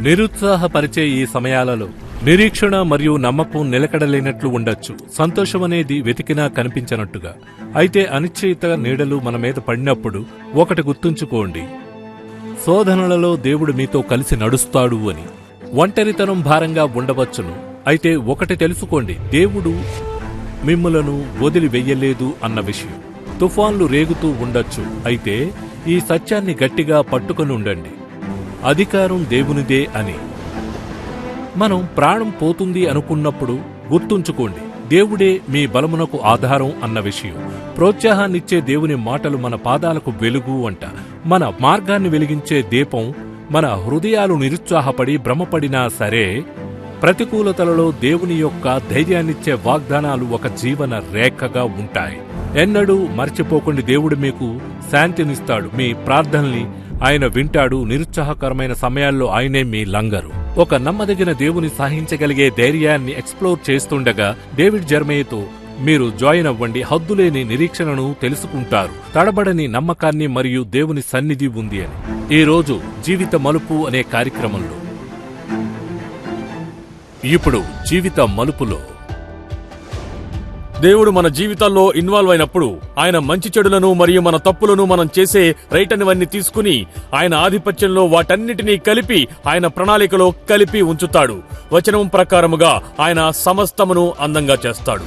నిరుత్సాహపరిచే ఈ సమయాలలో నిరీక్షణ మరియు నమ్మకం నిలకడలేనట్లు ఉండొచ్చు. సంతోషం అనేది వెతికినా కనిపించనట్టుగా. అయితే అనిశ్చయిత నీడలు మన మీద పడినప్పుడు ఒకటి గుర్తుంచుకోండి. శోధనలలో దేవుడు మీతో కలిసి నడుస్తాడు అని. ఒంటరితనం భారంగా ఉండవచ్చును. అయితే ఒకటి తెలుసుకోండి. దేవుడు మిమ్ములను వదిలి వెయ్యలేదు అన్న విషయం. తుఫాన్లు రేగుతూ ఉండొచ్చు. అయితే ఈ సత్యాన్ని గట్టిగా పట్టుకొని ఉండండి. అధికారం దేవునిదే అని. మనం ప్రాణం పోతుంది అనుకున్నప్పుడు గుర్తుంచుకోండి దేవుడే మీ బలమునకు ఆధారం అన్న విషయం. ప్రోత్సాహాన్నిచ్చే దేవుని మాటలు మన పాదాలకు వెలుగు అంట. మన మార్గాన్ని వెలిగించే దీపం మన హృదయాలు నిరుత్సాహపడి భ్రమపడినా సరే ప్రతికూలతలలో దేవుని యొక్క ధైర్యాన్నిచ్చే వాగ్దానాలు ఒక జీవన రేఖగా ఉంటాయి. ఎన్నడూ మర్చిపోకుండా దేవుడు మీకు శాంతినిస్తాడు. మీ ప్రార్థనల్ని ఆయన వింటాడు నిరుత్సాహకరమైన సమయాల్లో ఆయనే మీ లంగరు. ఒక నమ్మదగిన దేవుని సహించగలిగే ధైర్యాన్ని ఎక్స్ప్లోర్ చేస్తుండగా డేవిడ్ జర్మేతో మీరు జాయిన్ అవ్వండి హద్దులేని నిరీక్షణను తెలుసుకుంటారు. తడబడని నమ్మకాన్ని మరియు దేవుని సన్నిధి ఉంది అని. ఈ రోజు జీవిత మలుపు అనే కార్యక్రమంలో. ఇప్పుడు జీవిత మలుపులో. దేవుడు మన జీవితాల్లో ఇన్వాల్వ్ అయినప్పుడు ఆయన మంచి చెడులను మరియు మన తప్పులను మనం చేసే రైట్ అనివన్నీ తీసుకుని ఆయన ఆధిపత్యంలో వాటన్నిటినీ కలిపి ఆయన ప్రణాళికలో కలిపి ఉంచుతాడు. వచనం ప్రకారముగా ఆయన సమస్తమును అందంగా చేస్తాడు.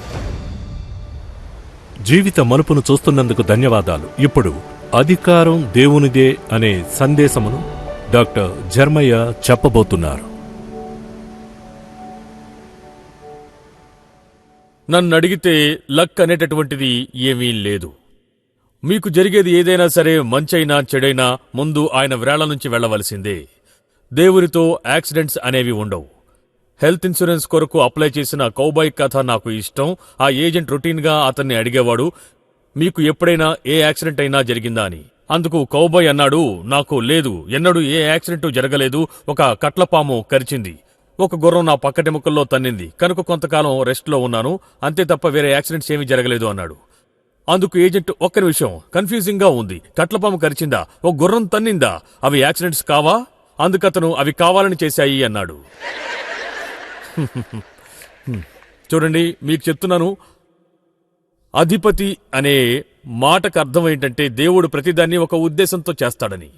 జీవిత మలుపును చూస్తున్నందుకు ధన్యవాదాలు. ఇప్పుడు అధికారం దేవునిదే అనే సందేశమును డాక్టర్ జర్మయ్య చెప్పబోతున్నారు. నన్ను అడిగితే లక్ అనేటటువంటిది ఏమీ లేదు. మీకు జరిగేది ఏదైనా సరే మంచైనా చెడైనా ముందు ఆయన వ్రేళ్ళ నుంచి వెళ్ళవలసిందే దేవునితో యాక్సిడెంట్స్ అనేవి ఉండవు. హెల్త్ ఇన్సూరెన్స్ కొరకు అప్లై చేసిన కౌబాయ్ కథ నాకు ఇష్టం. ఆ ఏజెంట్ రొటీన్గా అతన్ని అడిగేవాడు మీకు ఎప్పుడైనా ఏ యాక్సిడెంట్ అయినా జరిగిందా? అని. అందుకు కౌబాయ్ అన్నాడు నాకు లేదు. ఎన్నడూ ఏ యాక్సిడెంట్ జరగలేదు. ఒక కట్లపాము కరిచింది. ఒక గుర్రం నా పక్కటెముకల్లో తన్నింది. కనుక కొంతకాలం రెస్ట్లో ఉన్నాను. అంతే తప్ప వేరే యాక్సిడెంట్స్ ఏమీ జరగలేదు అన్నాడు. అందుకు ఏజెంట్ ఒక్క నిమిషం. కన్ఫ్యూజింగ్గా ఉంది. కట్లపాము కరిచిందా? ఓ గుర్రం తన్నిందా? అవి యాక్సిడెంట్స్ కావా? అందుకతను అవి కావాలని చేశాయి అన్నాడు. చూడండి మీకు చెప్తున్నాను. అధిపతి అనే మాటకు అర్థం ఏంటంటే దేవుడు ప్రతిదాన్ని ఒక ఉద్దేశంతో చేస్తాడని.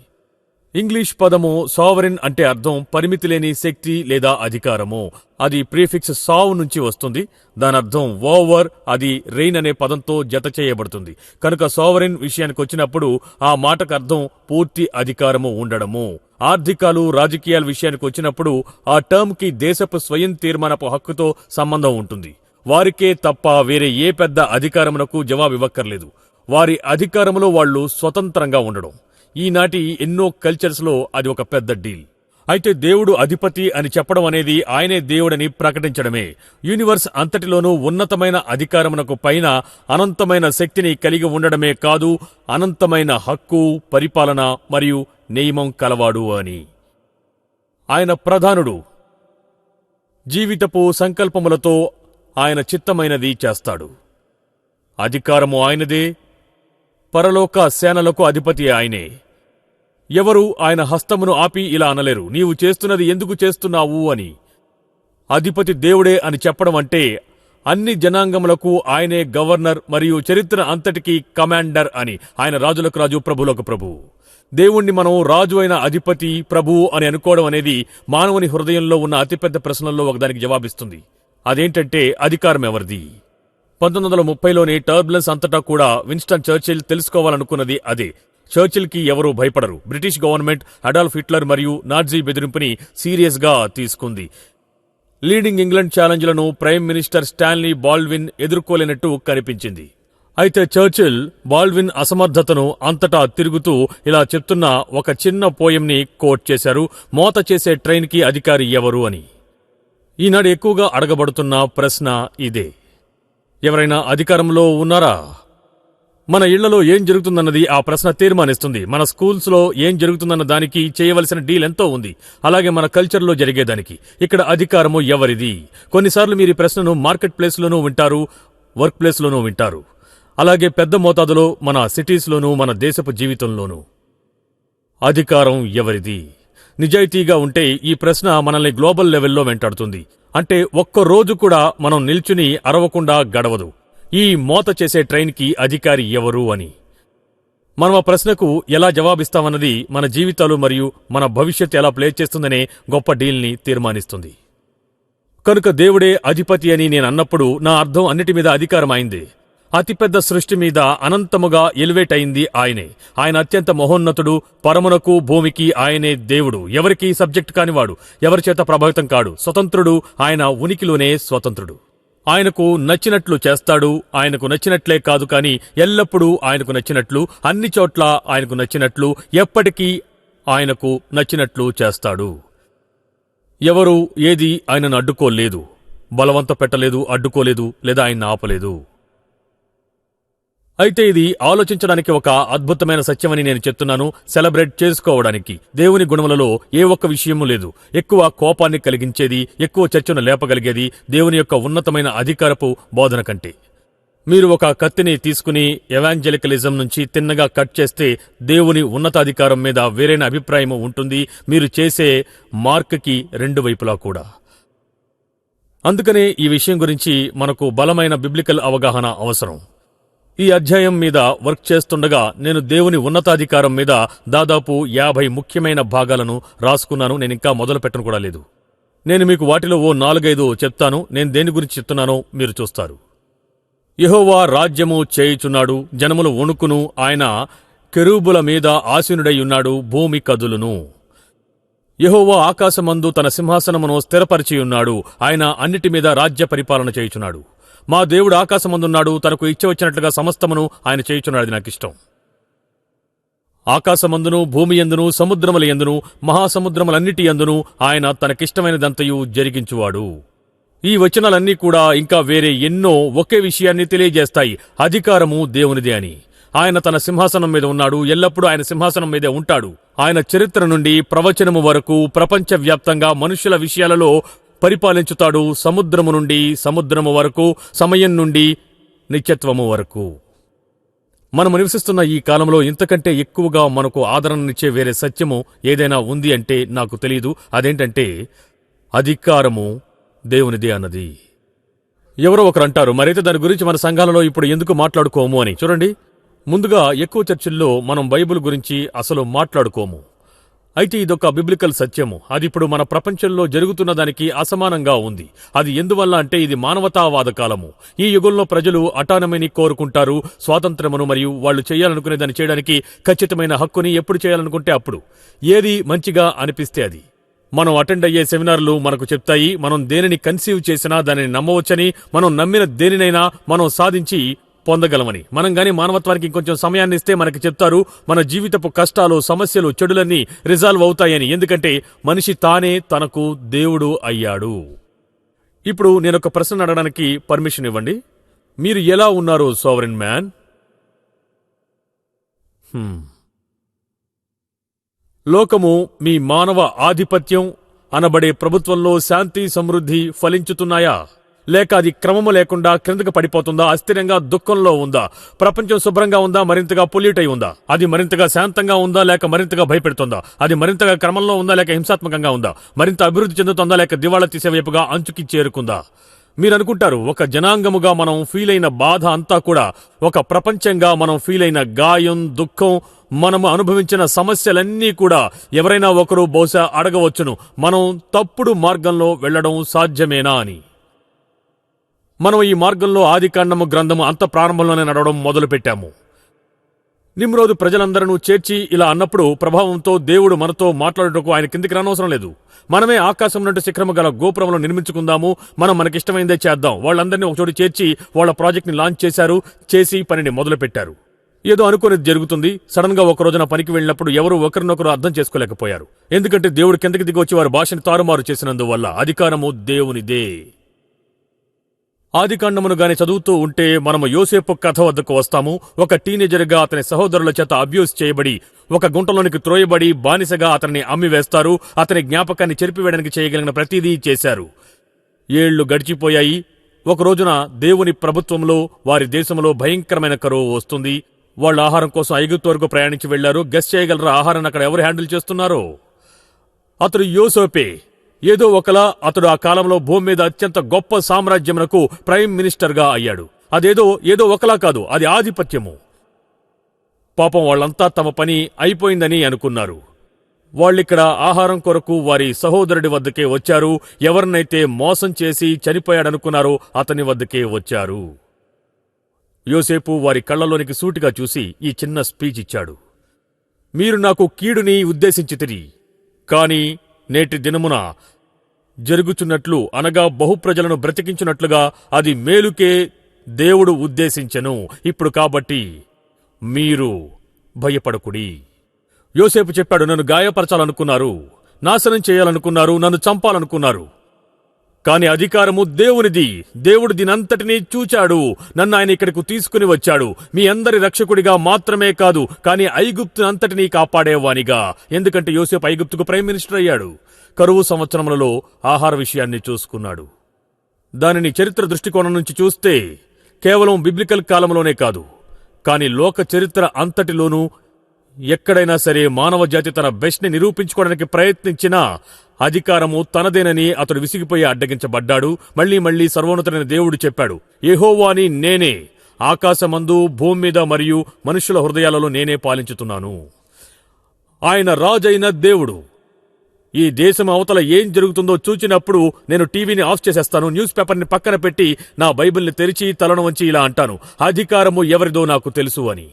ఇంగ్లీష్ పదము సావరిన్ అంటే అర్థం పరిమితి లేని శక్తి లేదా అధికారము. అది ప్రీఫిక్స్ సావ్ నుంచి వస్తుంది. దాని అర్థం ఓవర్ అది రెయిన్ అనే పదంతో జత చేయబడుతుంది. కనుక సావరిన్ విషయానికి వచ్చినప్పుడు ఆ మాటకు అర్థం పూర్తి అధికారము ఉండడము. ఆర్థికాలు రాజకీయాల విషయానికి వచ్చినప్పుడు ఆ టర్మ్కి దేశపు స్వయం తీర్మానపు హక్కుతో సంబంధం ఉంటుంది. వారికే తప్ప వేరే ఏ పెద్ద అధికారమునకు జవాబివ్వక్కర్లేదు. వారి అధికారములో వాళ్ళు స్వతంత్రంగా ఉండడం. ఈనాటి ఎన్నో కల్చర్స్లో అది ఒక పెద్ద డీల్ అయితే దేవుడు అధిపతి అని చెప్పడం అనేది ఆయనే దేవుడని ప్రకటించడమే. యూనివర్స్ అంతటిలోనూ ఉన్నతమైన అధికారమునకు పైన అనంతమైన శక్తిని కలిగి ఉండడమే కాదు అనంతమైన హక్కు పరిపాలన మరియు నియమం కలవాడు అని. ఆయన ప్రధానుడు. జీవితపు సంకల్పములతో ఆయన చిత్తమైనది చేస్తాడు. అధికారము ఆయనదే పరలోక సేనలకు అధిపతి ఆయనే. ఎవరు ఆయన హస్తమును ఆపి ఇలా అనలేరు నీవు చేస్తున్నది ఎందుకు చేస్తున్నావు అని. అధిపతి దేవుడే అని చెప్పడం అంటే అన్ని జనాంగములకు ఆయనే గవర్నర్ మరియు చరిత్ర అంతటికీ కమాండర్ అని ఆయన రాజులకు రాజు ప్రభులకు ప్రభు. దేవుణ్ణి మనం రాజు అయిన అధిపతి ప్రభు అని అనుకోవడం అనేది మానవుని హృదయంలో ఉన్న అతిపెద్ద ప్రశ్నల్లో ఒకదానికి జవాబిస్తుంది. అదేంటంటే అధికారం ఎవరిది? పంతొమ్మిది వందల ముప్పైలోని టర్బులెన్స్ అంతటా కూడా విన్స్టన్ చర్చిల్ తెలుసుకోవాలనుకున్నది అదే. చర్చిల్కి ఎవరూ భయపడరు. బ్రిటిష్ గవర్నమెంట్ అడాల్ఫ్ హిట్లర్ మరియు నాజీ బెదిరింపుని సీరియస్గా తీసుకుంది. లీడింగ్ ఇంగ్లండ్ ఛాలెంజ్లను ప్రైమ్ మినిస్టర్ స్టాన్లీ బాల్విన్ ఎదుర్కోలేనట్టు కనిపించింది. అయితే చర్చిల్ బాల్విన్ అసమర్థతను అంతటా తిరుగుతూ ఇలా చెప్తున్న ఒక చిన్న పోయంని కోట్ చేశారు. మోత చేసే ట్రైన్కి అధికారి ఎవరు అని. ఈనాడు ఎక్కువగా అడగబడుతున్న ప్రశ్న ఇదే. ఎవరైనా అధికారంలో ఉన్నారా? మన ఇళ్ళలో ఏం జరుగుతుందన్నది ఆ ప్రశ్న తీర్మానిస్తుంది. మన స్కూల్స్లో ఏం జరుగుతుందన్న దానికి చేయవలసిన డీల్ ఎంతో ఉంది. అలాగే మన కల్చర్లో జరిగేదానికి. ఇక్కడ అధికారము ఎవరిది? కొన్నిసార్లు మీరు ఈ ప్రశ్నను మార్కెట్ ప్లేస్లోనూ వింటారు వర్క్ ప్లేస్లోనూ వింటారు. అలాగే పెద్ద మోతాదులో మన సిటీస్లోనూ మన దేశపు జీవితంలోనూ. అధికారం ఎవరిది? నిజాయితీగా ఉంటే ఈ ప్రశ్న మనల్ని గ్లోబల్ లెవెల్లో వెంటాడుతుంది. అంటే ఒక్క రోజు కూడా మనం నిల్చుని అరవకుండా గడవదు. ఈ మోత చేసే ట్రైన్కి అధికారి ఎవరు అని. మనం ఆ ప్రశ్నకు ఎలా జవాబిస్తామన్నది మన జీవితాలు మరియు మన భవిష్యత్తు ఎలా ప్లే చేస్తుందనే గొప్ప డీల్ని తీర్మానిస్తుంది. కనుక దేవుడే అధిపతి అని నేను అన్నప్పుడు నా అర్థం అన్నిటి మీద అధికారం అయింది అతిపెద్ద సృష్టి మీద అనంతముగా ఎలివేట్ అయింది ఆయనే. ఆయన అత్యంత మహోన్నతుడు పరమునకు భూమికి ఆయనే దేవుడు. ఎవరికి సబ్జెక్ట్ కానివాడు ఎవరి చేత ప్రభావితం కాడు. స్వతంత్రుడు ఆయన ఉనికిలోనే స్వతంత్రుడు. ఆయనకు నచ్చినట్లు చేస్తాడు ఆయనకు నచ్చినట్లే కాదు కాని ఎల్లప్పుడూ ఆయనకు నచ్చినట్లు అన్ని చోట్ల ఆయనకు నచ్చినట్లు ఎప్పటికీ ఆయనకు నచ్చినట్లు చేస్తాడు. ఎవరు ఏది ఆయనను అడ్డుకోలేదు బలవంత పెట్టలేదు అడ్డుకోలేదు లేదా ఆయన్ని ఆపలేదు. అయితే ఇది ఆలోచించడానికి ఒక అద్భుతమైన సత్యమని నేను చెప్తున్నాను సెలబ్రేట్ చేసుకోవడానికి. దేవుని గుణములలో ఏ ఒక్క విషయము లేదు. ఎక్కువ కోపాన్ని కలిగించేది ఎక్కువ చర్చను లేపగలిగేది దేవుని యొక్క ఉన్నతమైన అధికారపు బోధన కంటే. మీరు ఒక కత్తిని తీసుకుని ఎవాంజలికలిజం నుంచి తిన్నగా కట్ చేస్తే దేవుని ఉన్నతాధికారం మీద వేరైన అభిప్రాయం ఉంటుంది. మీరు చేసే మార్క్కి రెండు వైపులా కూడా. అందుకనే ఈ విషయం గురించి మనకు బలమైన బిబ్లికల్ అవగాహన అవసరం. ఈ అధ్యాయం మీద వర్క్ చేస్తుండగా నేను దేవుని ఉన్నతాధికారం మీద దాదాపు యాభై ముఖ్యమైన భాగాలను రాసుకున్నాను. నేను ఇంకా మొదలు పెట్టను కూడా లేదు. నేను మీకు వాటిలో ఓ నాలుగైదు చెప్తాను. నేను దేని గురించి చెప్తున్నానో మీరు చూస్తారు. యహోవా రాజ్యము చేయుచున్నాడు జనములు వణుకును ఆయన కెరూబుల మీద ఆసీనుడై ఉన్నాడు భూమి కదులును. యహోవా ఆకాశమందు తన సింహాసనమును స్థిరపరిచియున్నాడు ఆయన అన్నిటి మీద రాజ్య పరిపాలన చేయుచున్నాడు. మా దేవుడు ఆకాశమందున్నాడు తనకు ఇచ్చ వచ్చినట్లుగా సమస్తమును ఆయన చేయుచున్నాడు నాకు నాకిష్టం. ఆకాశమందును భూమి ఎందును సముద్రముల ఎందును మహాసముద్రములన్నిటి ఎందును ఆయన తనకిష్టమైనదంతయు జరిగించువాడు. ఈ వచనాలన్నీ కూడా ఇంకా వేరే ఎన్నో ఒకే విషయాన్ని తెలియజేస్తాయి. అధికారము దేవునిదే అని. ఆయన తన సింహాసనం మీద ఉన్నాడు ఎల్లప్పుడూ ఆయన సింహాసనం మీదే ఉంటాడు. ఆయన చరిత్ర నుండి ప్రవచనము వరకు ప్రపంచవ్యాప్తంగా మనుషుల విషయాలలో పరిపాలించుతాడు సముద్రము నుండి సముద్రము వరకు సమయం నుండి నిత్యత్వము వరకు. మనము నివసిస్తున్న ఈ కాలంలో ఇంతకంటే ఎక్కువగా మనకు ఆదరణనిచ్చే వేరే సత్యము ఏదైనా ఉంది అంటే నాకు తెలియదు అదేంటంటే అధికారము దేవునిదే అన్నది. ఎవరో ఒకరు అంటారు మరైతే దాని గురించి మన సంఘాలలో ఇప్పుడు ఎందుకు మాట్లాడుకోము అని. చూడండి ముందుగా ఎక్కువ చర్చిల్లో మనం బైబిల్ గురించి అసలు మాట్లాడుకోము. అయితే ఇదొక బిబ్లికల్ సత్యము. అది ఇప్పుడు మన ప్రపంచంలో జరుగుతున్న దానికి అసమానంగా ఉంది. అది ఎందువల్ల అంటే ఇది మానవతావాద కాలము. ఈ యుగంలో ప్రజలు అటానమీని కోరుకుంటారు స్వాతంత్రమును మరియు వాళ్ళు చేయాలనుకునే దాన్ని చేయడానికి ఖచ్చితమైన హక్కుని ఎప్పుడు చేయాలనుకుంటే అప్పుడు. ఏది మంచిగా అనిపిస్తే అది. మనం అటెండ్ అయ్యే సెమినార్లు మనకు చెప్తాయి మనం దేనిని కన్సీవ్ చేసినా దానిని నమ్మవచ్చని మనం నమ్మిన దేనినైనా మనం సాధించి పొందగలమని. మనం గాని మానవత్వానికి ఇంకొంచెం సమయాన్ని ఇస్తే మనకి చెప్తారు మన జీవితపు కష్టాలు సమస్యలు చెడులన్నీ రిజాల్వ్ అవుతాయని. ఎందుకంటే మనిషి తానే తనకు దేవుడు అయ్యాడు. ఇప్పుడు నేను ఒక ప్రశ్న అడగడానికి పర్మిషన్ ఇవ్వండి. మీరు ఎలా ఉన్నారు సోవరిన్ మ్యాన్? లోకము మీ మానవ ఆధిపత్యం అనబడే ప్రభుత్వంలో శాంతి సమృద్ధి ఫలించుతున్నాయా? లేక అది క్రమము లేకుండా క్రిందకు పడిపోతుందా? అస్థిరంగా దుఃఖంలో ఉందా? ప్రపంచం శుభ్రంగా ఉందా? మరింతగా పొల్యూట్ అయి ఉందా? అది మరింతగా శాంతంగా ఉందా? లేక మరింతగా భయపెడుతుందా? అది మరింతగా క్రమంలో ఉందా? లేక హింసాత్మకంగా ఉందా? మరింత అభివృద్ధి చెందుతుందా? లేక దివాళా తీసే వైపుగా అంచుకి చేరుకుందా? మీరు అనుకుంటారు ఒక జనాంగముగా మనం ఫీల్ అయిన బాధ అంతా కూడా ఒక ప్రపంచంగా మనం ఫీల్ అయిన గాయం దుఃఖం మనము అనుభవించిన సమస్యలన్నీ కూడా ఎవరైనా ఒకరు బహుశా అడగవచ్చును మనం తప్పుడు మార్గంలో వెళ్ళడం సాధ్యమేనా అని. మనం ఈ మార్గంలో ఆదికాండము గ్రంథము అంత ప్రారంభంలోనే నడవడం మొదలుపెట్టాము. నిమ్రోదు ప్రజలందరూ చేర్చి ఇలా అన్నప్పుడు ప్రభావంతో దేవుడు మనతో మాట్లాడుటకు ఆయన కిందికి రానవసరం లేదు. మనమే ఆకాశం నుండి శిఖరము గల గోపురంలో నిర్మించుకుందాము. మనం మనకిష్టమైందే చేద్దాం. వాళ్ళందరినీ ఒక చోటు చేర్చి వాళ్ళ ప్రాజెక్ట్ని లాంచ్ చేశారు చేసి పనిని మొదలుపెట్టారు. ఏదో అనుకునేది జరుగుతుంది. సడన్గా ఒక రోజున పనికి వెళ్ళినప్పుడు ఎవరు ఒకరినొకరు అర్థం చేసుకోలేకపోయారు. ఎందుకంటే దేవుడు కిందకి దిగొచ్చి వచ్చి వారి భాషను తారుమారు చేసినందువల్ల అధికారము దేవునిదే. ఆదికాండమును గాని చదువుతూ ఉంటే మనము యోసేపు కథ వద్దకు వస్తాము. ఒక టీనేజర్గా అతని సహోదరుల చేత అబ్యూస్ చేయబడి ఒక గుంటలోనికి త్రోయబడి బానిసగా అతన్ని అమ్మివేస్తారు. అతని జ్ఞాపకాన్ని చెరిపివేయడానికి చేయగలిగిన ప్రతిదీ చేశారు. ఏళ్ళు గడిచిపోయాయి. ఒక రోజున దేవుని ప్రభుత్వంలో వారి దేశంలో భయంకరమైన కరువు వస్తుంది. వాళ్ళ ఆహారం కోసం ఐగుప్తు వరకు ప్రయాణించి వెళ్ళారు. గెస్ చేయగలరా? ఆహారాన్ని అక్కడ ఎవరు హ్యాండిల్ చేస్తున్నారో? అతడు యోసోపే. ఏదో ఒకలా అతడు ఆ కాలంలో భూమి మీద అత్యంత గొప్ప సామ్రాజ్యమునకు ప్రైమ్ మినిస్టర్గా అయ్యాడు. అదేదో ఏదో ఒకలా కాదు అది ఆధిపత్యము. పాపం వాళ్ళంతా తమ పని అయిపోయిందని అనుకున్నారు. వాళ్ళిక్కడ ఆహారం కొరకు వారి సహోదరుడి వద్దకే వచ్చారు. ఎవరినైతే మోసం చేసి చనిపోయాడనుకున్నారో అతని వద్దకే వచ్చారు. యోసేపు వారి కళ్ళలోనికి సూటిగా చూసి ఈ చిన్న స్పీచ్ ఇచ్చాడు. మీరు నాకు కీడుని ఉద్దేశించితిరి. కాని నేటి దినమున జరుగుచున్నట్లు అనగా బహుప్రజలను బ్రతికించున్నట్లుగా అది మేలుకే దేవుడు ఉద్దేశించెను. ఇప్పుడు కాబట్టి మీరు భయపడకుడి. యోసేపు చెప్పాడు నన్ను గాయపరచాలనుకున్నారు నాశనం చేయాలనుకున్నారు నన్ను చంపాలనుకున్నారు. కాని అధికారము దేవునిది. దేవుడు దీనంతటినీ చూచాడు. నన్ను ఆయన ఇక్కడికి తీసుకుని వచ్చాడు. మీ అందరి రక్షకుడిగా మాత్రమే కాదు కాని ఐగుప్తునంతటినీ కాపాడేవానిగా. ఎందుకంటే యోసేపు ఐగుప్తుకు ప్రైమ్ మినిస్టర్ అయ్యాడు. కరువు సంవత్సరములలో ఆహార విషయాన్ని చూసుకున్నాడు. దానిని చరిత్ర దృష్టికోణం నుంచి చూస్తే కేవలం బిబ్లికల్ కాలంలోనే కాదు. కాని లోక చరిత్ర అంతటిలోనూ ఎక్కడైనా సరే మానవ జాతి తన బెస్ట్ని నిరూపించుకోవడానికి ప్రయత్నించినా అధికారము తనదేనని అతడు విసిగిపోయి అడ్డగించబడ్డాడు. మళ్ళీ మళ్ళీ సర్వోన్నతుడైన దేవుడు చెప్పాడు ఏహోవాని నేనే. ఆకాశమందు భూమి మీద మరియు మనుషుల హృదయాలలో నేనే పాలించుతున్నాను. ఆయన రాజైన దేవుడు. ఈ దేశం అవతల ఏం జరుగుతుందో చూచినప్పుడు నేను టీవీని ఆఫ్ చేసేస్తాను న్యూస్ పేపర్ని పక్కన పెట్టి నా బైబిల్ని తెరిచి తలను వంచి ఇలా అంటాను అధికారము ఎవరిదో నాకు తెలుసు అని.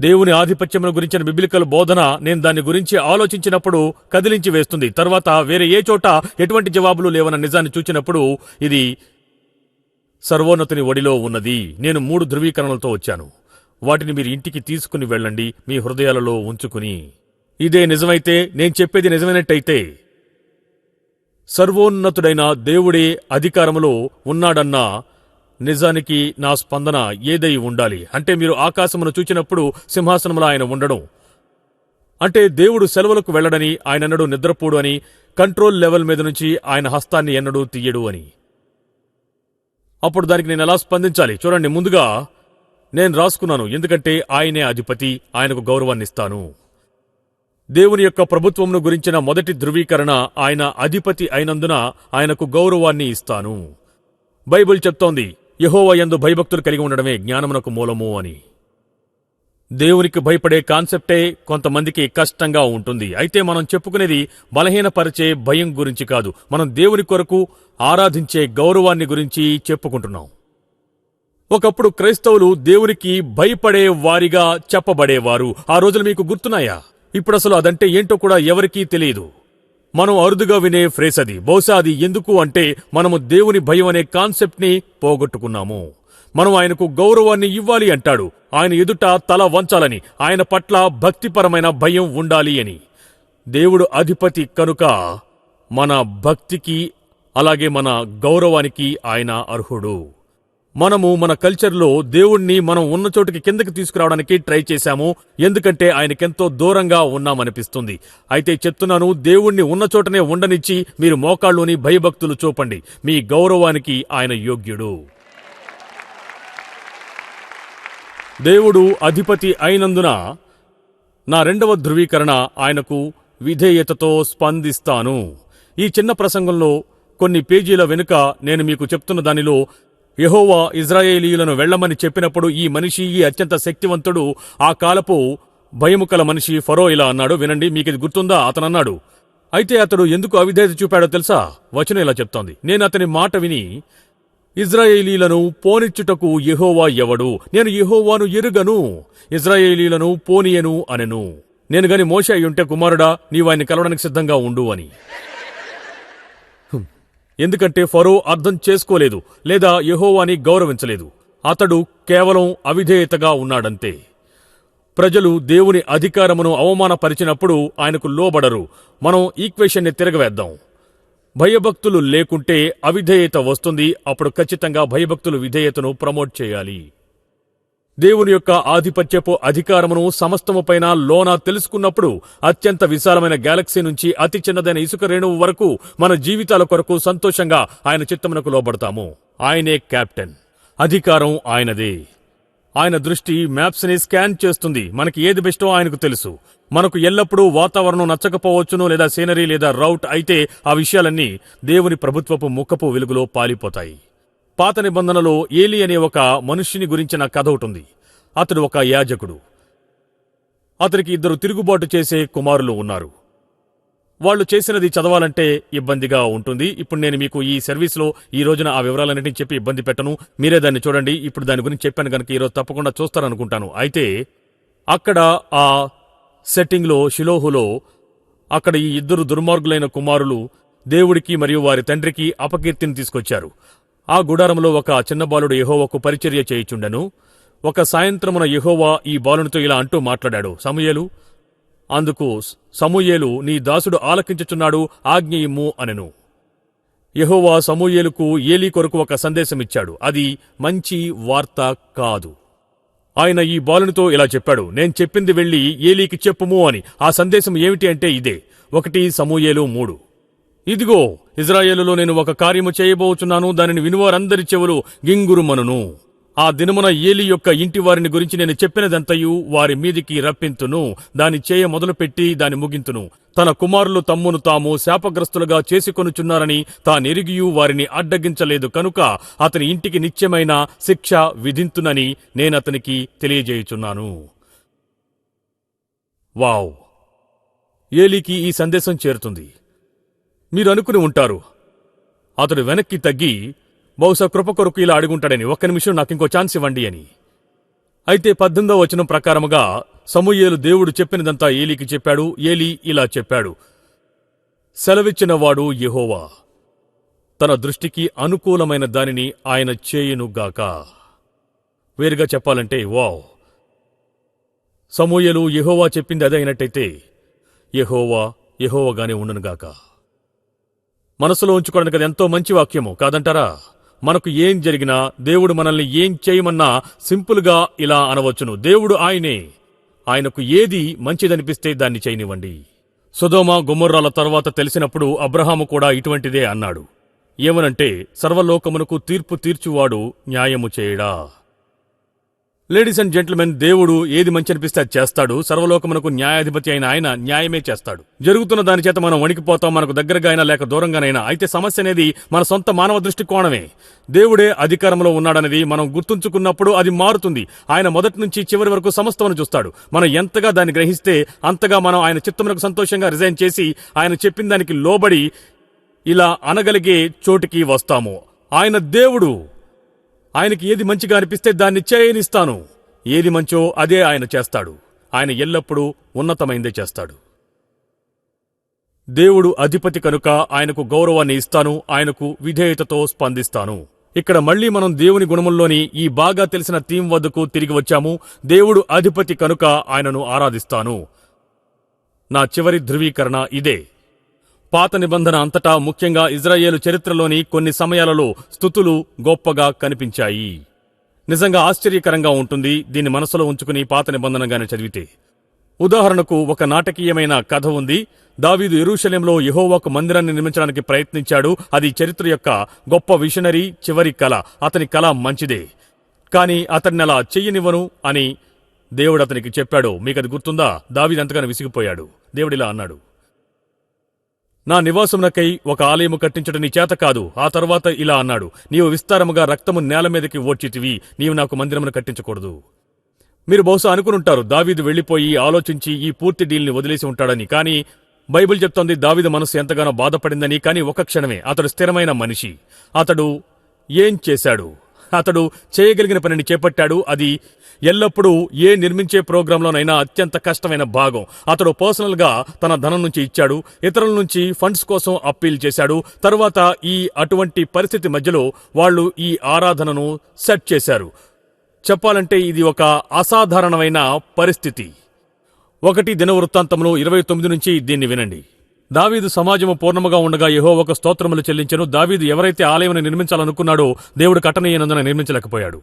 దేవుని ఆధిపత్యమును గురించిన బిబిలికల్ బోధన నేను దాని గురించి ఆలోచించినప్పుడు కదిలించి వేస్తుంది. తర్వాత వేరే ఏ చోట ఎటువంటి జవాబులు లేవన్న నిజాన్ని చూచినప్పుడు ఇది సర్వోన్నతుని ఒడిలో ఉన్నది. నేను మూడు ధృవీకరణలతో వచ్చాను. వాటిని మీరు ఇంటికి తీసుకుని వెళ్ళండి. మీ హృదయాలలో ఉంచుకుని. ఇదే నిజమైతే నేను చెప్పేది నిజమైనట్టయితే సర్వోన్నతుడైన దేవుడే అధికారములో ఉన్నాడన్న నిజానికి నా స్పందన ఏదై ఉండాలి? అంటే మీరు ఆకాశమును చూచినప్పుడు సింహాసనములో ఆయన ఉండడం. అంటే దేవుడు సెలవులకు వెళ్ళడని ఆయన ఎన్నడూ నిద్రపోడు అని కంట్రోల్ లెవెల్ మీద నుంచి ఆయన హస్తాన్ని ఎన్నడూ తీయడు అని. అప్పుడు దానికి నేను ఎలా స్పందించాలి? చూడండి ముందుగా నేను రాసుకున్నాను. ఎందుకంటే ఆయనే అధిపతి ఆయనకు గౌరవాన్నిస్తాను దేవుని యొక్క ప్రభుత్వమును గురించిన మొదటి ధృవీకరణ ఆయన అధిపతి అయినందున ఆయనకు గౌరవాన్ని ఇస్తాను. బైబిల్ చెప్తోంది యహోవయందు భయభక్తులు కలిగి ఉండడమే జ్ఞానమునకు మూలము అని. దేవునికి భయపడే కాన్సెప్టే కొంతమందికి కష్టంగా ఉంటుంది. అయితే మనం చెప్పుకునేది బలహీనపరిచే భయం గురించి కాదు. మనం దేవుని కొరకు ఆరాధించే గౌరవాన్ని గురించి చెప్పుకుంటున్నాం. ఒకప్పుడు క్రైస్తవులు దేవునికి భయపడే వారిగా చెప్పబడేవారు. ఆ రోజులు మీకు గుర్తున్నాయా? ఇప్పుడు అసలు అదంటే ఏంటో కూడా ఎవరికీ తెలియదు. మనం అరుదుగా వినే ఫ్రేస్ అది. బహుశా అది ఎందుకు అంటే మనము దేవుని భయం అనే కాన్సెప్ట్ని పోగొట్టుకున్నాము. మనం ఆయనకు గౌరవాన్ని ఇవ్వాలి అంటాడు. ఆయన ఎదుట తల వంచాలని ఆయన పట్ల భక్తిపరమైన భయం ఉండాలి అని. దేవుడు అధిపతి కనుక మన భక్తికి అలాగే మన గౌరవానికి ఆయన అర్హుడు. మనము మన కల్చర్లో దేవుణ్ణి మనం ఉన్న చోటుకి కిందకి తీసుకురావడానికి ట్రై చేశాము. ఎందుకంటే ఆయనకెంతో దూరంగా ఉన్నామనిపిస్తుంది. అయితే చెప్తున్నాను దేవుణ్ణి ఉన్న చోటనే ఉండనిచ్చి మీరు మోకాళ్ళుని భయభక్తులు చూపండి. మీ గౌరవానికి ఆయన యోగ్యుడు. దేవుడు అధిపతి అయినందున నా రెండవ ధృవీకరణ ఆయనకు విధేయతతో స్పందిస్తాను. ఈ చిన్న ప్రసంగంలో కొన్ని పేజీల వెనుక నేను మీకు చెప్తున్న దానిలో యహోవా ఇజ్రాయేలీయులను వెళ్ళమని చెప్పినప్పుడు ఈ మనిషి ఈ అత్యంత శక్తివంతుడు ఆ కాలపు భయము కల మనిషి ఫరో ఇలా అన్నాడు. వినండి మీకు ఇది గుర్తుందా? అతనన్నాడు అయితే అతడు ఎందుకు అవిధేయత చూపాడో తెలుసా? వచనం ఇలా చెప్తోంది. నేను అతని మాట విని ఇజ్రాయేలీలను పోనిచ్చుటకు యెహోవా ఎవడు? నేను యహోవాను ఎరుగను ఇజ్రాయేలీలను పోనీయను అనెను. నేను గని మోషే అయ్యుంటే కుమారుడా నీవాయన్ని కలవడానికి సిద్ధంగా ఉండు అని. ఎందుకంటే ఫరో అర్థం చేసుకోలేదు లేదా యహోవాని గౌరవించలేదు. అతడు కేవలం అవిధేయతగా ఉన్నాడంతే. ప్రజలు దేవుని అధికారమును అవమానపరిచినప్పుడు ఆయనకు లోబడరు. మనం ఈక్వేషన్ని తిరగవేద్దాం. భయభక్తులు లేకుంటే అవిధేయత వస్తుంది. అప్పుడు ఖచ్చితంగా భయభక్తులు విధేయతను ప్రమోట్ చేయాలి. దేవుని యొక్క ఆధిపత్యపు అధికారమును సమస్తముపైన లోన తెలుసుకున్నప్పుడు అత్యంత విశాలమైన గ్యాలక్సీ నుంచి అతి చిన్నదైన ఇసుక రేణువు వరకు మన జీవితాల కొరకు సంతోషంగా ఆయన చిత్తమునకు లోబడతాము. ఆయనే కెప్టెన్ అధికారం ఆయనదే. ఆయన దృష్టి మ్యాప్స్ని స్కాన్ చేస్తుంది. మనకి ఏది బెస్టో ఆయనకు తెలుసు. మనకు ఎల్లప్పుడూ వాతావరణం నచ్చకపోవచ్చును లేదా సీనరీ లేదా రౌట్ అయితే ఆ విషయాలన్నీ దేవుని ప్రభుత్వపు ముఖపు వెలుగులో పాలిపోతాయి. పాత నిబంధనలో ఏలి అనే ఒక మనుష్యుని గురించిన కథ ఒకటి అతడు ఒక యాజకుడు. అతనికి ఇద్దరు తిరుగుబాటు చేసే కుమారులు ఉన్నారు. వాళ్ళు చేసినది చదవాలంటే ఇబ్బందిగా ఉంటుంది. ఇప్పుడు నేను మీకు ఈ సర్వీస్లో ఈ రోజున ఆ వివరాలన్నింటినీ చెప్పి ఇబ్బంది పెట్టను. మీరే దాన్ని చూడండి. ఇప్పుడు దాని గురించి చెప్పాను కనుక ఈరోజు తప్పకుండా చూస్తారనుకుంటాను. అయితే అక్కడ ఆ సెట్టింగ్లో షిలోహులో అక్కడ ఈ ఇద్దరు దుర్మార్గులైన కుమారులు దేవుడికి మరియు వారి తండ్రికి అపకీర్తిని తీసుకొచ్చారు. ఆ గుడారంలో ఒక చిన్న బాలుడు యహోవకు పరిచర్య చేయుచుండెను. ఒక సాయంత్రమున యెహోవా ఈ బాలునితో ఇలా అంటూ మాట్లాడాడు సమూయేలు అందుకు సమూయేలు నీ దాసుడు ఆలకించుచున్నాడు ఆజ్ఞ ఇమ్ము అనెను. యహోవా సమూయేలుకు ఏలీ కొరకు ఒక సందేశమిచ్చాడు అది మంచి వార్త కాదు. ఆయన ఈ బాలునితో ఇలా చెప్పాడు నేను చెప్పింది వెళ్ళి ఏలీకి చెప్పుము అని. ఆ సందేశం ఏమిటి అంటే ఇదే ఒకటి సమూయేలు మూడు. ఇదిగో ఇజ్రాయేలులో నేను ఒక కార్యము చేయబోచున్నాను దానిని వినువారందరి చెవులు గింగురుమనును. ఆ దినమున ఏలి యొక్క ఇంటి వారిని గురించి నేను చెప్పినదంతయు వారి మీదికి రప్పింతును. దాని చేయ మొదలుపెట్టి దాని ముగింతును. తన కుమారులు తమ్మును తాము శాపగ్రస్తులుగా చేసుకొనుచున్నారని తానెరిగియు వారిని అడ్డగించలేదు కనుక అతని ఇంటికి నిత్యమైన శిక్ష విధింతునని నేనతనికి తెలియజేయుచున్నాను. వావ్! ఏలికి ఈ సందేశం చేరుతుంది. మీరు అనుకుని ఉంటారు. అతడు వెనక్కి తగ్గి బహుశా కృప కొరకు ఇలా అడుగుంటాడని ఒక్క నిమిషం నాకు ఇంకో ఛాన్స్ ఇవ్వండి అని. అయితే పద్దెనిమిదో వచనం ప్రకారముగా సమూయేలు దేవుడు చెప్పినదంతా ఏలీకి చెప్పాడు ఏలీ ఇలా చెప్పాడు. సెలవిచ్చినవాడు యెహోవా తన దృష్టికి అనుకూలమైన దానిని ఆయన చేయునుగాక వేరుగా చెప్పాలంటే వావ్! సమూయలు యహోవా చెప్పింది అదే అయినట్టయితే యెహోవా యెహోవాగానే ఉండునుగాక మనసులో ఉంచుకోవడానికి అది ఎంతో మంచి వాక్యము. కాదంటారా? మనకు ఏం జరిగినా దేవుడు మనల్ని ఏం చేయమన్నా సింపుల్గా ఇలా అనవచ్చును. దేవుడు ఆయనే. ఆయనకు ఏది మంచిదనిపిస్తే దాన్ని చేయనివ్వండి. సుధోమ గుమ్మర్రాల తర్వాత తెలిసినప్పుడు అబ్రహాము కూడా ఇటువంటిదే అన్నాడు. ఏమనంటే సర్వలోకమునకు తీర్పు తీర్చువాడు న్యాయము చేయడా? లేడీస్ అండ్ జెంట్మెన్ దేవుడు ఏది మంచి అనిపిస్తే అది చేస్తాడు. సర్వలోకమునకు న్యాయాధిపతి అయిన ఆయన న్యాయమే చేస్తాడు. జరుగుతున్న దాని చేత మనం వణికిపోతాం మనకు దగ్గరగా అయినా లేక దూరంగానైనా. అయితే సమస్య అనేది మన సొంత మానవ దృష్టికోణమే. దేవుడే అధికారంలో ఉన్నాడనేది మనం గుర్తుంచుకున్నప్పుడు అది మారుతుంది. ఆయన మొదటి నుంచి చివరి వరకు సమస్తమని చూస్తాడు. మనం ఎంతగా దాన్ని గ్రహిస్తే అంతగా మనం ఆయన చిత్తమునకు సంతోషంగా రిజైన్ చేసి ఆయన చెప్పిన దానికి లోబడి ఇలా అనగలిగే చోటికి వస్తాము. ఆయన దేవుడు. ఆయనకి ఏది మంచిగా అనిపిస్తే దాన్ని చేయనిస్తాను. ఏది మంచో అదే ఆయన చేస్తాడు. ఆయన ఎల్లప్పుడూ ఉన్నతమైందే చేస్తాడు. దేవుడు అధిపతి కనుక ఆయనకు గౌరవాన్ని ఇస్తాను ఆయనకు విధేయతతో స్పందిస్తాను. ఇక్కడ మళ్ళీ మనం దేవుని గుణముల్లోని ఈ బాగా తెలిసిన థీమ్ వద్దకు తిరిగి వచ్చాము. దేవుడు అధిపతి కనుక ఆయనను ఆరాధిస్తాను. నా చివరి ధృవీకరణ ఇదే. పాత నిబంధన అంతటా ముఖ్యంగా ఇజ్రాయేలు చరిత్రలోని కొన్ని సమయాలలో స్థుతులు గొప్పగా కనిపించాయి. నిజంగా ఆశ్చర్యకరంగా ఉంటుంది దీన్ని మనసులో ఉంచుకుని పాత నిబంధనగానే చదివితే. ఉదాహరణకు ఒక నాటకీయమైన కథ ఉంది. దావీదు ఎరూషలేంలో యెహోవాకు మందిరాన్ని నిర్మించడానికి ప్రయత్నించాడు. అది చరిత్ర యొక్క గొప్ప విషనరీ చివరి కళ. అతని కళ మంచిదే. కాని అతన్ని అలా చెయ్యనివ్వను అని దేవుడు అతనికి చెప్పాడు. మీకది గుర్తుందా? దావీదు ఎంతగానో విసిగిపోయాడు. దేవుడిలా అన్నాడు. నా నివాసమునకై ఒక ఆలయము కట్టించడం నీ చేత కాదు. ఆ తర్వాత ఇలా అన్నాడు. నీవు విస్తారముగా రక్తము నేల మీదకి ఓడ్చితివి నీవు నాకు మందిరమును కట్టించకూడదు. మీరు బహుశా అనుకునుంటారు దావీదు వెళ్ళిపోయి ఆలోచించి ఈ పూర్తి డీల్ని వదిలేసి ఉంటాడని. కానీ బైబిల్ చెప్తోంది దావీదు మనసు ఎంతగానో బాధపడిందని. కానీ ఒక క్షణమే అతడు స్థిరమైన మనిషి. అతడు ఏం చేశాడు? అతడు చేయగలిగిన పనిని చేపట్టాడు. అది ఎల్లప్పుడూ ఏ నిర్మించే ప్రోగ్రాంలోనైనా అత్యంత కష్టమైన భాగం. అతడు పర్సనల్గా తన ధనం నుంచి ఇచ్చాడు. ఇతరుల నుంచి ఫండ్స్ కోసం అప్పీల్ చేశాడు. తరువాత ఈ అటువంటి పరిస్థితి మధ్యలో వాళ్ళు ఈ ఆరాధనను సెట్ చేశారు. చెప్పాలంటే ఇది ఒక అసాధారణమైన పరిస్థితి. ఒకటి దినవృత్తాంతంలో ఇరవై తొమ్మిది నుంచి దీన్ని వినండి. దావీదు సమాజము పూర్ణముగా ఉండగా యహో ఒక స్తోత్రములు చెల్లించను. దావీదు ఎవరైతే ఆలయమును నిర్మించాలనుకున్నాడో దేవుడు కట్టనయ్యనందున నిర్మించలేకపోయాడు.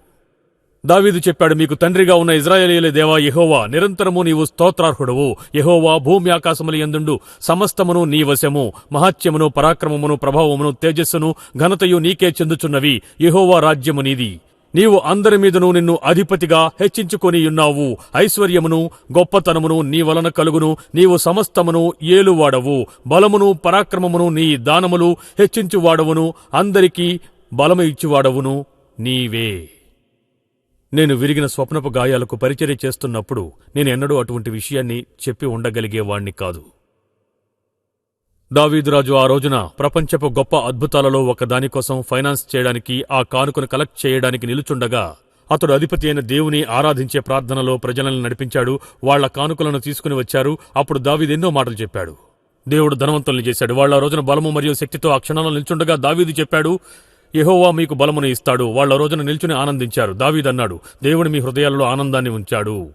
దావీదు చెప్పాడు మీకు తండ్రిగా ఉన్న ఇజ్రాయేలీల దేవా యహోవా నిరంతరము నీవు స్తోత్రార్హుడవు. యహోవా భూమి ఆకాశములు ఎందుండు సమస్తమును నీ వశము. మహత్యమును పరాక్రమమును ప్రభావమును తేజస్సును ఘనతయు నీకే చెందుచున్నవి. యహోవా రాజ్యము నీది. నీవు అందరి మీదను నిన్ను అధిపతిగా హెచ్చించుకొనియున్నావు ఐశ్వర్యమును గొప్పతనమును నీ వలన కలుగును. నీవు సమస్తమును ఏలువాడవు. బలమును పరాక్రమమును నీ దానములు హెచ్చించువాడవును. అందరికీ బలము ఇచ్చువాడవును నీవే. నేను విరిగిన స్వప్నపు గాయాలకు పరిచర్య చేస్తున్నప్పుడు నేను ఎన్నడూ అటువంటి విషయాన్ని చెప్పి ఉండగలిగేవాణ్ణి కాదు. దావీదురాజు ఆ రోజున ప్రపంచపు గొప్ప అద్భుతాలలో ఒక దానికోసం ఫైనాన్స్ చేయడానికి ఆ కానుకను కలెక్ట్ చేయడానికి నిలుచుండగా అతడు అధిపతి అయిన దేవుని ఆరాధించే ప్రార్థనలో ప్రజలను నడిపించాడు వాళ్ళ కానుకలను తీసుకుని వచ్చారు అప్పుడు దావీదు ఎన్నో మాటలు చెప్పాడు. దేవుడు ధనవంతుల్ని చేశాడు. వాళ్ళ రోజున బలము మరియు శక్తితో ఆ క్షణంలో నిల్చుండగా దావీదు చెప్పాడు యహోవా మీకు బలమును ఇస్తాడు వాళ్ళ రోజున నిల్చుని ఆనందించారు. దావీదన్నాడు దేవుడు మీ హృదయాలలో ఆనందాన్ని ఉంచాడు.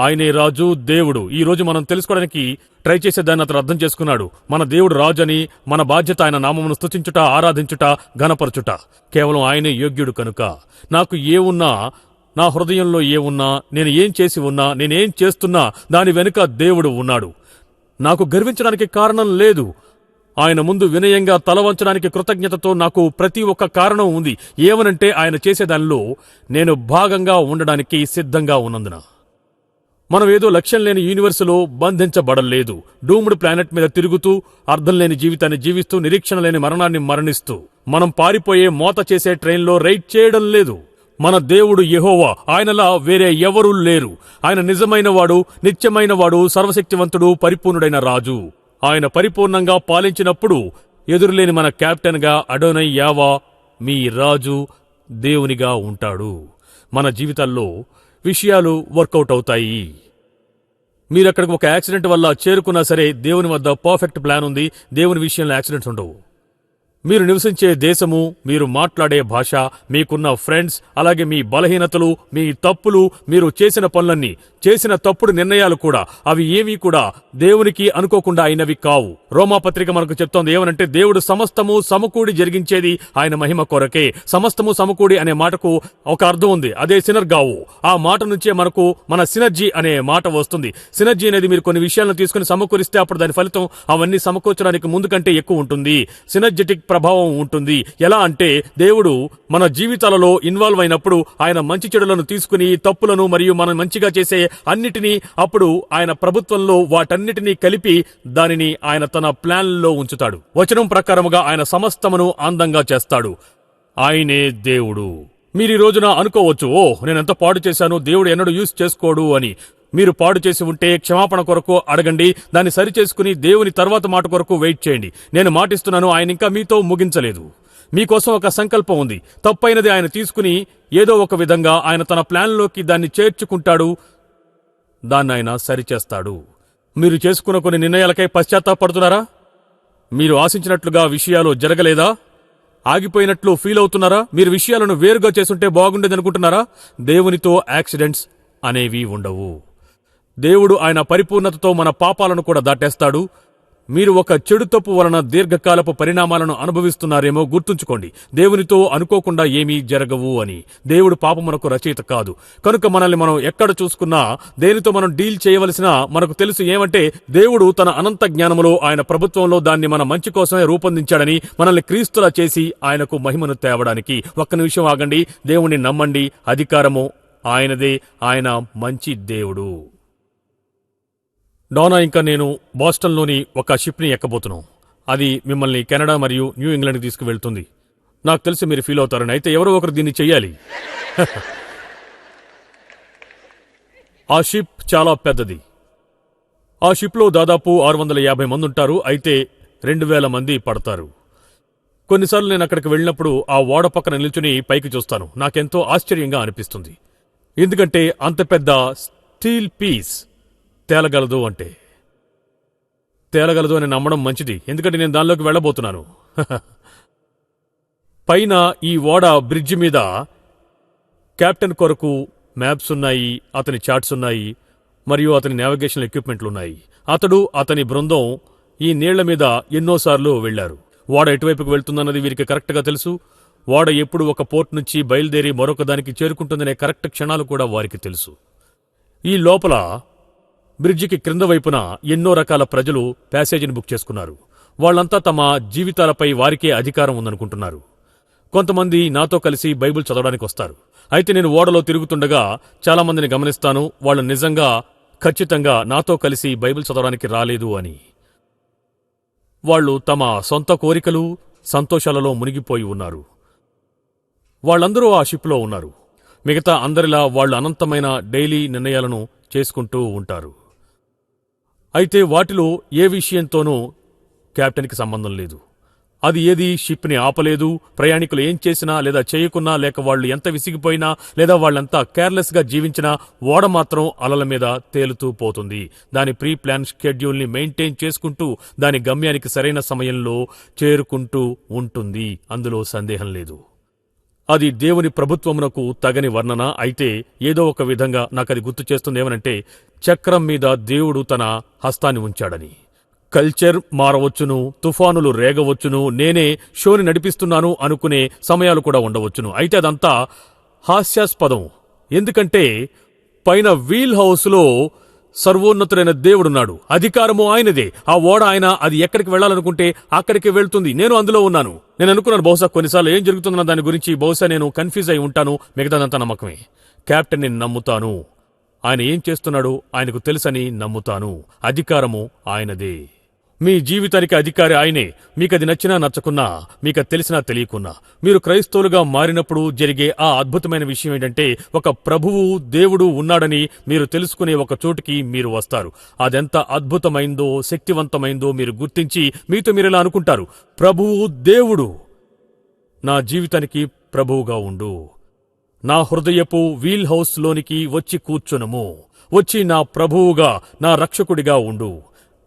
ఆయనే రాజు దేవుడు. ఈ రోజు మనం తెలుసుకోవడానికి ట్రై చేసేదాన్ని అతను అర్థం చేసుకున్నాడు. మన దేవుడు రాజు అని మన బాధ్యత ఆయన నామమును స్తుతించుట ఆరాధించుట ఘనపరచుట. కేవలం ఆయనే యోగ్యుడు కనుక. నాకు ఏ ఉన్నా నా హృదయంలో ఏ ఉన్నా నేను ఏం చేసి ఉన్నా నేనేం చేస్తున్నా దాని వెనుక దేవుడు ఉన్నాడు. నాకు గర్వించడానికి కారణం లేదు. ఆయన ముందు వినయంగా తల వంచడానికి కృతజ్ఞతతో నాకు ప్రతి ఒక్క కారణం ఉంది. ఏమనంటే ఆయన చేసేదానిలో నేను భాగంగా ఉండడానికి సిద్ధంగా ఉన్నందున. మనం ఏదో లక్ష్యం లేని యూనివర్సులో బంధించబడలేదు. డూమ్డ్ ప్లానెట్ మీద తిరుగుతూ అర్థం లేని జీవితాన్ని జీవిస్తూ నిరీక్షణ లేని మరణాన్ని మరణిస్తూ. మనం పారిపోయే మోత చేసే ట్రైన్లో రైడ్ చేయడం లేదు. మన దేవుడు యహోవా ఆయనలా వేరే ఎవరూ లేరు. ఆయన నిజమైన వాడు నిత్యమైన వాడు సర్వశక్తివంతుడు పరిపూర్ణుడైన రాజు. ఆయన పరిపూర్ణంగా పాలించినప్పుడు ఎదురులేని మన కెప్టెన్గా అడోనై యావా మీ రాజు దేవునిగా ఉంటాడు. మన జీవితాల్లో విషయాలు వర్కౌట్ అవుతాయి. మీరక్కడికి ఒక యాక్సిడెంట్ వల్ల చేరుకున్నా సరే దేవుని వద్ద పర్ఫెక్ట్ ప్లాన్ ఉంది. దేవుని విషయంలో యాక్సిడెంట్స్ ఉండవు. మీరు నివసించే దేశము మీరు మాట్లాడే భాష మీకున్న ఫ్రెండ్స్ అలాగే మీ బలహీనతలు మీ తప్పులు మీరు చేసిన పనులన్నీ చేసిన తప్పుడు నిర్ణయాలు కూడా అవి ఏమీ కూడా దేవునికి అనుకోకుండా అయినవి కావు. రోమాపత్రిక మనకు చెప్తోంది ఏమనంటే దేవుడు సమస్తము సమకూడి జరిగించేది ఆయన మహిమ కొరకే. సమస్తము సమకూడి అనే మాటకు ఒక అర్థం ఉంది. అదే సినర్గావు. ఆ మాట నుంచే మనకు మన సినర్జీ అనే మాట వస్తుంది. సినర్జీ అనేది మీరు కొన్ని విషయాలను తీసుకుని సమకూరిస్తే అప్పుడు దాని ఫలితం అవన్నీ సమకూర్చడానికి ముందు కంటే ఎక్కువ ఉంటుంది. సినర్జెటిక్ ప్రభావం ఉంటుంది. ఎలా అంటే దేవుడు మన జీవితాలలో ఇన్వాల్వ్ అయినప్పుడు ఆయన మంచి చెడులను తీసుకుని తప్పులను మరియు మనం మంచిగా చేసే అన్నిటినీ అప్పుడు ఆయన ప్రభుత్వంలో వాటన్నిటినీ కలిపి దానిని ఆయన తన ప్లాన్లో ఉంచుతాడు. వచనం ప్రకారముగా ఆయన సమస్తమును అందంగా చేస్తాడు. ఆయనే దేవుడు. మీరు ఈ రోజున అనుకోవచ్చు ఓ నేనెంత పాడు చేశాను దేవుడు ఎన్నడూ యూజ్ చేసుకోడు అని. మీరు పాడు చేసి ఉంటే క్షమాపణ కొరకు అడగండి దాన్ని సరిచేసుకుని దేవుని తర్వాత మాట కొరకు వెయిట్ చేయండి. నేను మాటిస్తున్నాను ఆయన ఇంకా మీతో ముగించలేదు. మీకోసం ఒక సంకల్పం ఉంది. తప్పైనది ఆయన తీసుకుని ఏదో ఒక విధంగా ఆయన తన ప్లాన్లోకి దాన్ని చేర్చుకుంటాడు దాన్ని ఆయన సరిచేస్తాడు మీరు చేసుకున్న కొన్ని నిర్ణయాలకై పశ్చాత్తాపడుతున్నారా? మీరు ఆశించినట్లుగా విషయాలు జరగలేదా? ఆగిపోయినట్లు ఫీల్ అవుతున్నారా? మీరు విషయాలను వేరుగా చేసుంటే బాగుండేదనుకుంటున్నారా? దేవునితో యాక్సిడెంట్స్ అనేవి ఉండవు. దేవుడు ఆయన పరిపూర్ణతతో మన పాపాలను కూడా దాటేస్తాడు. మీరు ఒక చెడు తప్పు వలన దీర్ఘకాలపు పరిణామాలను అనుభవిస్తున్నారేమో గుర్తుంచుకోండి. దేవునితో అనుకోకుండా ఏమీ జరగవు అని. దేవుడు పాపమునకు రచయిత కాదు. కనుక మనల్ని మనం ఎక్కడ చూసుకున్నా దేనితో మనం డీల్ చేయవలసిన మనకు తెలుసు ఏమంటే దేవుడు తన అనంత జ్ఞానములో ఆయన ప్రభుత్వంలో దాన్ని మన మంచి కోసమే రూపొందించాడని మనల్ని క్రీస్తులా చేసి ఆయనకు మహిమను తేవడానికి. ఒక్క నిమిషం ఆగండి. దేవుణ్ణి నమ్మండి. అధికారము ఆయనదే. ఆయన మంచి దేవుడు. డోనా ఇంకా నేను బాస్టన్లోని ఒక షిప్ని ఎక్కబోతున్నాం. అది మిమ్మల్ని కెనడా మరియు న్యూ ఇంగ్లాండ్కి తీసుకువెళ్తుంది. నాకు తెలిసి మీరు ఫీల్ అవుతారని. అయితే ఎవరో ఒకరు దీన్ని చెయ్యాలి. ఆ షిప్ చాలా పెద్దది. ఆ షిప్లో దాదాపు ఆరు వందల యాభై మంది ఉంటారు. అయితే రెండు వేల మంది పడతారు. కొన్నిసార్లు నేను అక్కడికి వెళ్ళినప్పుడు ఆ ఓడ పక్కన నిల్చుని పైకి చూస్తాను. నాకెంతో ఆశ్చర్యంగా అనిపిస్తుంది. ఎందుకంటే అంత పెద్ద స్టీల్ పీస్ తేలగలదు అంటే. తేలగలదు అని నమ్మడం మంచిది. ఎందుకంటే నేను దానిలోకి వెళ్ళబోతున్నాను. పైన ఈ ఓడ బ్రిడ్జి మీద కెప్టెన్ కొరకు మ్యాప్స్ ఉన్నాయి అతని చార్ట్స్ ఉన్నాయి మరియు అతని నావిగేషన్ ఎక్విప్మెంట్లు ఉన్నాయి అతడు అతని బృందం ఈ నీళ్ళ మీద ఎన్నోసార్లు వెళ్ళారు ఓడ ఎటువైపుకు వెళ్తుందన్నది వీరికి కరెక్ట్గా తెలుసు. ఓడ ఎప్పుడు ఒక పోర్ట్ నుంచి బయలుదేరి మరొక దానికి చేరుకుంటుందనే కరెక్ట్ క్షణాలు కూడా వారికి తెలుసు. ఈ లోపల బ్రిడ్జికి క్రింద వైపున ఎన్నో రకాల ప్రజలు ప్యాసేజీని బుక్ చేసుకున్నారు. వాళ్ళంతా తమ జీవితాలపై వారికే అధికారం ఉందనుకుంటున్నారు. కొంతమంది నాతో కలిసి బైబిల్ చదవడానికి వస్తారు. అయితే నేను ఓడలో తిరుగుతుండగా చాలామందిని గమనిస్తాను. వాళ్ళు నిజంగా ఖచ్చితంగా నాతో కలిసి బైబిల్ చదవడానికి రాలేదు అని. వాళ్ళు తమ సొంత కోరికలు సంతోషాలలో మునిగిపోయి ఉన్నారు. వాళ్ళందరూ ఆ షిప్లో ఉన్నారు. మిగతా అందరిలా వాళ్ళు అనంతమైన డైలీ నిర్ణయాలను చేసుకుంటూ ఉంటారు. అయితే వాటిలో ఏ విషయంతోనూ కెప్టెన్కి సంబంధం లేదు. అది ఏది షిప్ని ఆపలేదు ప్రయాణికులు ఏం చేసినా లేదా చేయకున్నా లేక వాళ్ళు ఎంత విసిగిపోయినా లేదా వాళ్ళంతా కేర్లెస్గా జీవించినా ఓడ మాత్రం అలల మీద తేలుతూ పోతుంది. దాని ప్రీ ప్లాన్ షెడ్యూల్ని మెయింటైన్ చేసుకుంటూ దాని గమ్యానికి సరైన సమయంలో చేరుకుంటూ ఉంటుంది. అందులో సందేహం లేదు. అది దేవుని ప్రభుత్వమునకు తగని వర్ణన. అయితే ఏదో ఒక విధంగా నాకది గుర్తు చేస్తుంది ఏమనంటే చక్రం మీద దేవుడు తన హస్తాన్ని ఉంచాడని. కల్చర్ మారవచ్చును తుఫానులు రేగవచ్చును నేనే షోని నడిపిస్తున్నాను అనుకునే సమయాలు కూడా ఉండవచ్చును. అయితే అదంతా హాస్యాస్పదం. ఎందుకంటే పైన వీల్ హౌస్లో సర్వోన్నతుడైన దేవుడున్నాడు. అధికారము ఆయనదే. ఆ ఓడ ఆయన అది ఎక్కడికి వెళ్ళాలనుకుంటే అక్కడికి వెళ్తుంది. నేను అందులో ఉన్నాను. నేను అనుకున్నాను బహుశా కొన్నిసార్లు ఏం జరుగుతుందన్న దాని గురించి బహుశా నేను కన్ఫ్యూజ్ అయి ఉంటాను. మిగతాదంతా నమ్మకమే. క్యాప్టెన్ నేను నమ్ముతాను. ఆయన ఏం చేస్తున్నాడో ఆయనకు తెలుసని నమ్ముతాను. అధికారము ఆయనదే. మీ జీవితానికి అధికారి ఆయనే. మీకది నచ్చినా నచ్చకున్నా మీకు తెలిసినా తెలియకున్నా. మీరు క్రైస్తవులుగా మారినప్పుడు జరిగే ఆ అద్భుతమైన విషయం ఏంటంటే ఒక ప్రభువు దేవుడు ఉన్నాడని మీరు తెలుసుకునే ఒక చోటుకి మీరు వస్తారు. అదెంత అద్భుతమైందో శక్తివంతమైందో మీరు గుర్తించి మీతో మీరు ఇలా అనుకుంటారు? ప్రభువు దేవుడు నా జీవితానికి ప్రభువుగా ఉండు. నా హృదయపు వీల్ హౌస్ లోనికి వచ్చి కూర్చునము. వచ్చి నా ప్రభువుగా నా రక్షకుడిగా ఉండు.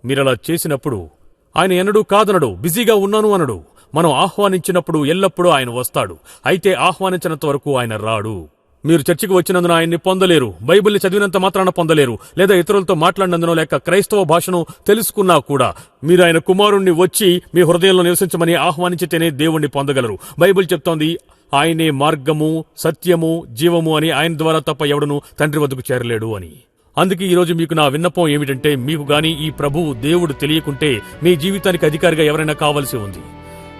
మీరలా చేసినప్పుడు ఆయన ఎన్నడూ కాదనడు బిజీగా ఉన్నాను అనడు. మనం ఆహ్వానించినప్పుడు ఎల్లప్పుడూ ఆయన వస్తాడు. అయితే ఆహ్వానించినంత వరకు ఆయన రాడు. మీరు చర్చికి వచ్చినందున ఆయన్ని పొందలేరు. బైబిల్ని చదివినంత మాత్రాన పొందలేరు. లేదా ఇతరులతో మాట్లాడినందునో లేక క్రైస్తవ భాషను తెలుసుకున్నా కూడా మీరు ఆయన కుమారుణ్ణి వచ్చి మీ హృదయంలో నివసించమని ఆహ్వానించితేనే దేవుణ్ణి పొందగలరు. బైబిల్ చెప్తోంది ఆయనే మార్గము సత్యము జీవము అని ఆయన ద్వారా తప్ప ఎవడను తండ్రి వద్దకు చేరలేడు అని. అందుకే ఈరోజు మీకు నా విన్నపం ఏమిటంటే మీకు గాని ఈ ప్రభువు దేవుడు తెలియకుంటే మీ జీవితానికి అధికారిగా ఎవరైనా కావలసి ఉంది.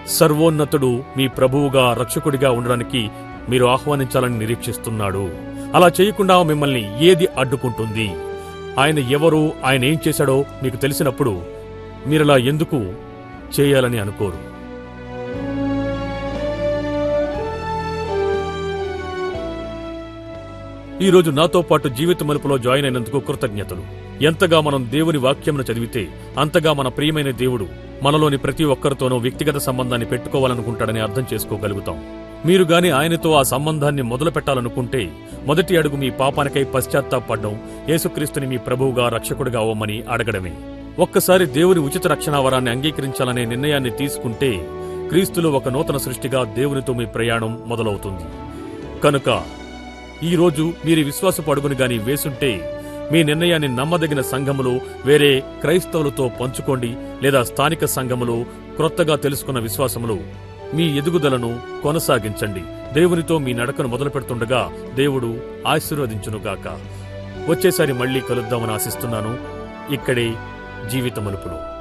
సర్వోన్నతుడు మీ ప్రభువుగా రక్షకుడిగా ఉండడానికి మీరు ఆహ్వానించాలని నిరీక్షిస్తున్నాడు. అలా చేయకుండా మిమ్మల్ని ఏది అడ్డుకుంటుంది? ఆయన ఎవరు? ఆయన ఏం చేశాడో మీకు తెలిసినప్పుడు మీరలా ఎందుకు చేయాలని అనుకోరు. ఈరోజు నాతో పాటు జీవిత మలుపులో జాయిన్ అయినందుకు కృతజ్ఞతలు. ఎంతగా మనం దేవుని వాక్యంను చదివితే అంతగా మన ప్రియమైన దేవుడు మనలోని ప్రతి ఒక్కరితోనూ వ్యక్తిగత సంబంధాన్ని పెట్టుకోవాలనుకుంటాడని అర్థం చేసుకోగలుగుతాం. మీరు గాని ఆయనతో ఆ సంబంధాన్ని మొదలు పెట్టాలనుకుంటే మొదటి అడుగు మీ పాపానికై పశ్చాత్తాపడ్డం యేసుక్రీస్తుని మీ ప్రభువుగా రక్షకుడిగా అవ్వమని అడగడమే. ఒక్కసారి దేవుని ఉచిత రక్షణ వరాన్ని అంగీకరించాలనే నిర్ణయాన్ని తీసుకుంటే క్రీస్తులో ఒక నూతన సృష్టిగా దేవునితో మీ ప్రయాణం మొదలవుతుంది. కనుక ఈరోజు మీరు విశ్వాసపు అడుగును గాని వేసుంటే మీ నిర్ణయాన్ని నమ్మదగిన సంఘములో వేరే క్రైస్తవులతో పంచుకోండి లేదా స్థానిక సంఘములో క్రొత్తగా తెలుసుకున్న విశ్వాసములు మీ ఎదుగుదలను కొనసాగించండి. దేవునితో మీ నడకను మొదలు పెడుతుండగా దేవుడు ఆశీర్వదించునుగాక. వచ్చేసారి మళ్ళీ కలుద్దామని ఆశిస్తున్నాను. ఇక్కడే జీవితమలుపులో.